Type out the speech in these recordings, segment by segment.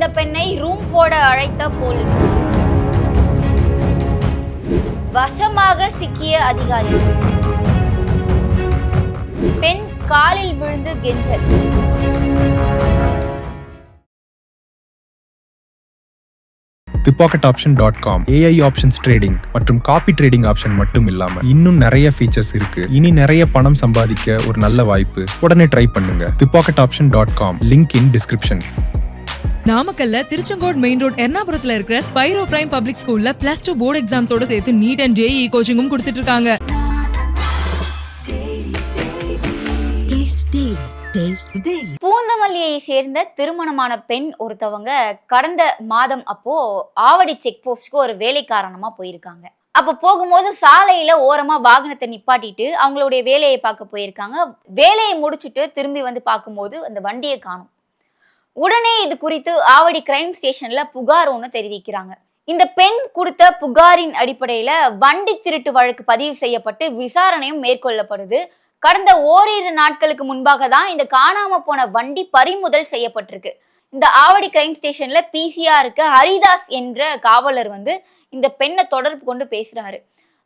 வந்த பெண்ணை ரூம் போட அழைத்த போலீஸ். வசமாக சிக்கிய அதிகாரி. பெண் காலில் விழுந்து கெஞ்சல். The pocket option dot com AI options trading மற்றும் காப்பி ட்ரேடிங் ஆப்ஷன் மட்டும் இல்லாம இன்னும் நிறைய ஃபீச்சர்ஸ் இருக்கு. இனி நிறைய பணம் சம்பாதிக்க ஒரு நல்ல வாய்ப்பு. உடனே ட்ரை பண்ணுங்க. The pocket option dot com link in description நாமக்கல்ல திருச்செங்கோடு மெயின் ரோட் எர்ணாபுரத்துல இருக்கிற ஸ்பைரோ பிரைம் பப்ளிக் ஸ்கூல்ல பிளஸ் டூ போர்டு எக்ஸாம்ஸோட சேர்த்து நீட் அண்ட் ஜேஇ கோச்சிங்கும் கொடுத்துட்டு இருக்காங்க. பூந்தமல்லியை சேர்ந்த திருமணமான பெண் ஒருத்தவங்க கடந்த மாதம் அப்போ ஆவடி செக் போஸ்ட்க்கு ஒரு வேலை காரணமா போயிருக்காங்க. அப்ப போகும்போது சாலையில ஓரமா வாகனத்தை நிப்பாட்டிட்டு அவங்களுடைய வேலையை பார்க்க போயிருக்காங்க. வேலையை முடிச்சுட்டு திரும்பி வந்து பார்க்கும்போது அந்த வண்டியை காணும். உடனே இது குறித்து ஆவடி கிரைம் ஸ்டேஷன்ல புகார் ஒன்று தெரிவிக்கிறாங்க. இந்த பெண் கொடுத்த புகாரின் அடிப்படையில வண்டி திருட்டு வழக்கு பதிவு செய்யப்பட்டு விசாரணையும் மேற்கொள்ளப்படுது. கடந்த ஓரிரு நாட்களுக்கு முன்பாக தான் இந்த காணாம போன வண்டி பறிமுதல் செய்யப்பட்டிருக்கு. இந்த ஆவடி கிரைம் ஸ்டேஷன்ல பிசிஆ இருக்க ஹரிதாஸ் என்ற காவலர் வந்து இந்த பெண்ணை தொடர்பு கொண்டு பேசுறாரு.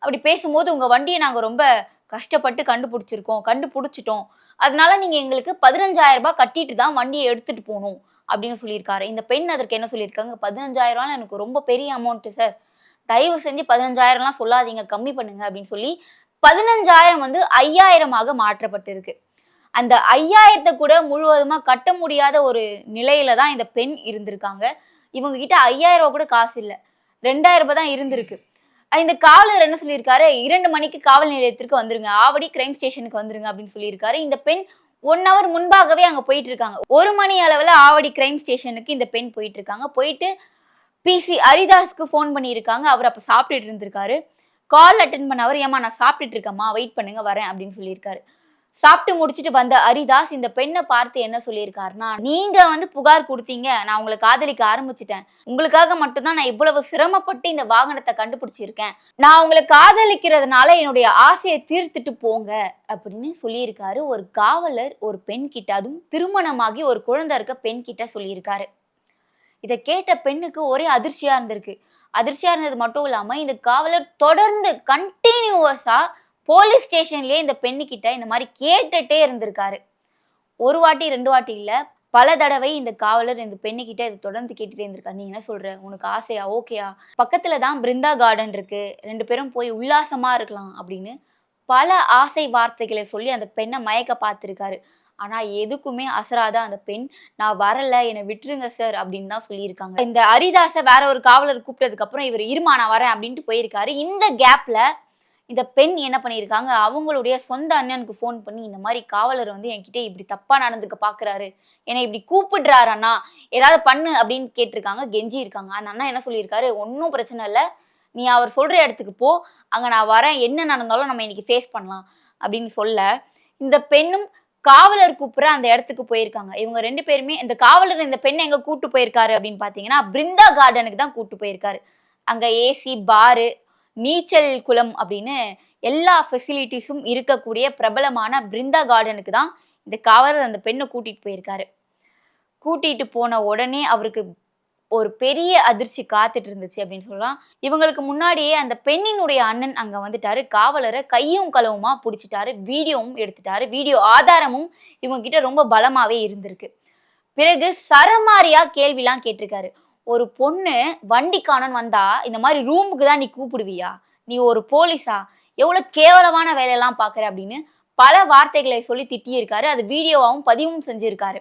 அப்படி பேசும்போது உங்க வண்டியை நாங்க ரொம்ப கஷ்டப்பட்டு கண்டுபிடிச்சிருக்கோம் கண்டுபிடிச்சிட்டோம். அதனால நீங்க எங்களுக்கு பதினஞ்சாயிரம் ரூபாய் கட்டிட்டு தான் வண்டியை எடுத்துட்டு போகணும். அப்படின்னு சொல்லியிருக்காரு. இந்த பெண் அதற்கு என்ன சொல்லியிருக்காங்க? பதினஞ்சாயிரம் ரூபாய் எனக்கு ரொம்ப பெரிய அமௌண்ட் சார் தயவு செஞ்சு பதினஞ்சாயிரம்லாம் சொல்லாதீங்க கம்மி பண்ணுங்க அப்படின்னு சொல்லி பதினஞ்சாயிரம் வந்து ஐயாயிரமாக மாற்றப்பட்டிருக்கு. அந்த ஐயாயிரத்தை கூட முழுவதுமா கட்ட முடியாத ஒரு நிலையில தான் இந்த பெண் இருந்திருக்காங்க. இவங்க கிட்ட ஐயாயிரம் ரூபாய் கூட காசு இல்லை. ரெண்டாயிரம் ரூபாய் தான் இருந்திருக்கு. இந்த காவலர் என்ன சொல்லியிருக்காரு? இரண்டு மணிக்கு காவல் நிலையத்திற்கு வந்துருங்க. ஆவடி கிரைம் ஸ்டேஷனுக்கு வந்துருங்க அப்படின்னு சொல்லியிருக்காரு. இந்த பெண் ஒன் ஹவர் முன்பாகவே அங்க போயிட்டு இருக்காங்க ஒரு மணி அளவுல ஆவடி கிரைம் ஸ்டேஷனுக்கு இந்த பெண் போயிட்டு இருக்காங்க போயிட்டு பிசி ஹரிதாஸ்க்கு ஃபோன் பண்ணியிருக்காங்க. அவர் அப்போ சாப்பிட்டுட்டு இருந்திருக்காரு. கால் அட்டன் பண்ண அவர் ஏமா நான் சாப்பிட்டுட்டு இருக்கேம்மா வெயிட் பண்ணுங்க வரேன் அப்படின்னு சொல்லியிருக்காரு. சாப்பிட்டு முடிச்சுட்டு வந்த ஹரிதாஸ் இந்த பெண்ணை பார்த்து என்ன சொல்லியிருக்காருன்னா நீங்க வந்து புகார் கொடுத்தீங்க. நான் உங்களை காதலிக்க ஆரம்பிச்சிட்டேன். உங்களுக்காக மட்டும்தான் நான் இவ்வளவு சிரமப்பட்டு இந்த வாகனத்தை கண்டுபிடிச்சிருக்கேன். நான் உங்களை காதலிக்கிறதுனால என்னுடைய ஆசையை தீர்த்துட்டு போங்க. அப்படின்னு சொல்லியிருக்காரு. ஒரு காவலர் ஒரு பெண் கிட்ட அதுவும் திருமணமாகி ஒரு குழந்தை இருக்க பெண் கிட்ட சொல்லியிருக்காரு. இதை கேட்ட பெண்ணுக்கு ஒரே அதிர்ச்சியா இருந்திருக்கு. அதிர்ச்சியா இருந்தது மட்டும் இல்லாம இந்த காவலர் தொடர்ந்து கண்டினியூவஸா போலீஸ் ஸ்டேஷன்லேயே இந்த பெண்ணுக்கிட்ட இந்த மாதிரி கேட்டுட்டே இருந்திருக்காரு. ஒரு வாட்டி ரெண்டு வாட்டி இல்லை பல தடவை இந்த காவலர் இந்த பெண்ணுக்கிட்ட இதை தொடர்ந்து கேட்டுட்டே இருந்திருக்காரு. நீ என்ன சொல்ற? உனக்கு ஆசையா? ஓகேயா பக்கத்துல தான் பிருந்தா கார்டன் இருக்கு. ரெண்டு பேரும் போய் உல்லாசமா இருக்கலாம் அப்படின்னு பல ஆசை வார்த்தைகளை சொல்லி அந்த பெண்ணை மயக்க பார்த்துருக்காரு. ஆனா எதுக்குமே அசராத அந்த பெண் நான் வரல என்னை விட்டுருங்க சார் அப்படின்னு தான் சொல்லியிருக்காங்க. இந்த ஹரிதாஸை வேற ஒரு காவலர் கூப்பிட்டதுக்கு அப்புறம் இவர் இருமா நான் வரேன் அப்படின்ட்டு போயிருக்காரு. இந்த கேப்ல இந்த பெண் என்ன பண்ணியிருக்காங்க? அவங்களுடைய சொந்த அண்ணனுக்கு ஃபோன் பண்ணி இந்த மாதிரி காவலர் வந்து என்கிட்ட இப்படி தப்பா நடந்துக்க பாக்குறாரு. என்னை இப்படி கூப்பிடுறாரு அண்ணா. ஏதாவது பண்ணு அப்படின்னு கேட்டிருக்காங்க. கெஞ்சி இருக்காங்க. அந்த அண்ணா என்ன சொல்லியிருக்காரு? ஒன்றும் பிரச்சனை இல்லை. நீ அவர் சொல்ற இடத்துக்கு போ. அங்க நான் வரேன். என்ன நடந்தாலும் நம்ம இன்னைக்கு ஃபேஸ் பண்ணலாம். அப்படின்னு சொல்ல இந்த பெண்ணும் காவலர் கூப்பிட்ற அந்த இடத்துக்கு போயிருக்காங்க. இவங்க ரெண்டு பேருமே இந்த காவலர் இந்த பெண்ணை எங்க கூட்டு போயிருக்காரு அப்படின்னு பாத்தீங்கன்னா பிருந்தா கார்டனுக்கு தான் கூட்டு போயிருக்காரு. அங்க ஏசி பாரு நீச்சல் குளம் அப்படின்னு எல்லா ஃபெசிலிட்டிஸும் இருக்கக்கூடிய பிரபலமான பிருந்தா கார்டனுக்கு தான் இந்த காவலர் அந்த பெண்ணை கூட்டிட்டு போயிருக்காரு. கூட்டிட்டு போன உடனே அவருக்கு ஒரு பெரிய அதிர்ச்சி காத்துட்டு இருந்துச்சு அப்படின்னு சொல்லலாம். இவங்களுக்கு முன்னாடியே அந்த பெண்ணினுடைய அண்ணன் அங்க வந்துட்டாரு. காவலரை கையும் களவுமா பிடிச்சிட்டாரு. வீடியோவும் எடுத்துட்டாரு. வீடியோ ஆதாரமும் இவங்க கிட்ட ரொம்ப பலமாவே இருந்திருக்கு. பிறகு சரமாரியா கேள்விலாம் கேட்டிருக்காரு. ஒரு பொண்ணு வண்டி காணோன்னு வந்தா இந்த மாதிரி ரூமுக்கு தான் நீ கூப்பிடுவியா? நீ ஒரு போலீஸா? எவ்வளவு கேவலமான வேலையெல்லாம் பாக்குற அப்படின்னு பல வார்த்தைகளை சொல்லி திட்டியிருக்காரு. அது வீடியோவாகவும் பதிவும் செஞ்சிருக்காரு.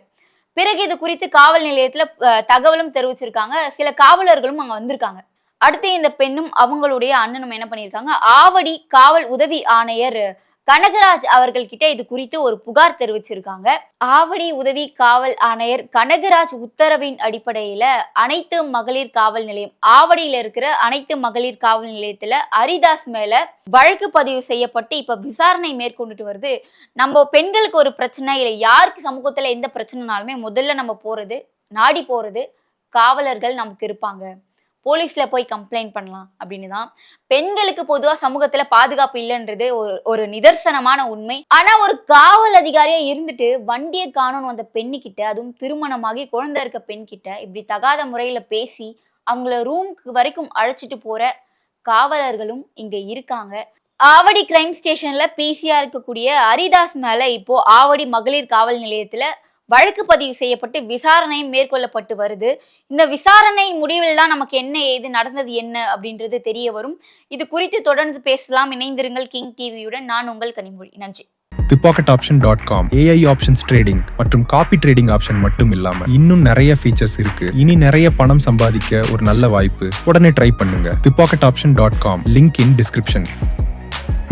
பிறகு இது குறித்து காவல் நிலையத்துல தகவலும் தெரிவிச்சிருக்காங்க. சில காவலர்களும் அங்க வந்திருக்காங்க. அடுத்து இந்த பெண்ணும் அவங்களுடைய அண்ணனும் என்ன பண்ணியிருக்காங்க? ஆவடி காவல் உதவி ஆணையர் கனகராஜ் அவர்கள் கிட்ட இது குறித்து ஒரு புகார் தெரிவிச்சிருக்காங்க. ஆவடி உதவி காவல் ஆணையர் கனகராஜ் உத்தரவின் அடிப்படையில அனைத்து மகளிர் காவல் நிலையம் ஆவடியில இருக்கிற அனைத்து மகளிர் காவல் நிலையத்துல ஹரிதாஸ் மேல வழக்கு பதிவு செய்யப்பட்டு இப்ப விசாரணை மேற்கொண்டுட்டு வருது. நம்ம பெண்களுக்கு ஒரு பிரச்சனை இல்லை யாருக்கு சமூகத்துல எந்த பிரச்சனைனாலுமே முதல்ல நம்ம போறது நாடி போறது காவலர்கள் நமக்கு இருப்பாங்க. போலீஸில் போய் கம்ப்ளைண்ட் பண்ணலாம் அப்படின்னு தான். பெண்களுக்கு பொதுவாக சமூகத்தில் பாதுகாப்பு இல்லைன்றது ஒரு ஒரு நிதர்சனமான உண்மை. ஆனால் ஒரு காவல் அதிகாரியாக இருந்துட்டு வண்டியை காணணும் அந்த பெண்ணுக்கிட்ட அதுவும் திருமணமாகி குழந்தை இருக்க பெண்கிட்ட இப்படி தகாத முறையில் பேசி அவங்கள ரூம்க்கு வரைக்கும் அழைச்சிட்டு போகிற காவலர்களும் இங்கே இருக்காங்க. ஆவடி கிரைம் ஸ்டேஷன்ல பிசிஆர் இருக்கக்கூடிய ஹரிதாஸ் மேல இப்போ ஆவடி மகளிர் காவல் நிலையத்துல வழக்கு பதிவு செய்யப்பட்டு விசாரணையும் மேற்கொள்ளப்பட்டு வருது. இந்த விசாரணையின் முடிவில் தான் நமக்கு என்ன ஏது நடந்தது என்ன அப்படின்றது தெரிய வரும். இது குறித்து தொடர்ந்து பேசலாம். இணைந்திருங்கள் கிங் டிவியுடன். நான் உங்கள் கனிமொழி. நன்றி. The pocket option dot com AI options trading மற்றும் காப்பி ட்ரேடிங் ஆப்ஷன் மட்டும் இல்லாம இன்னும் நிறைய ஃபீச்சர்ஸ் இருக்கு. இனி நிறைய பணம் சம்பாதிக்க ஒரு நல்ல வாய்ப்பு. உடனே ட்ரை பண்ணுங்க. The pocket option dot com link in description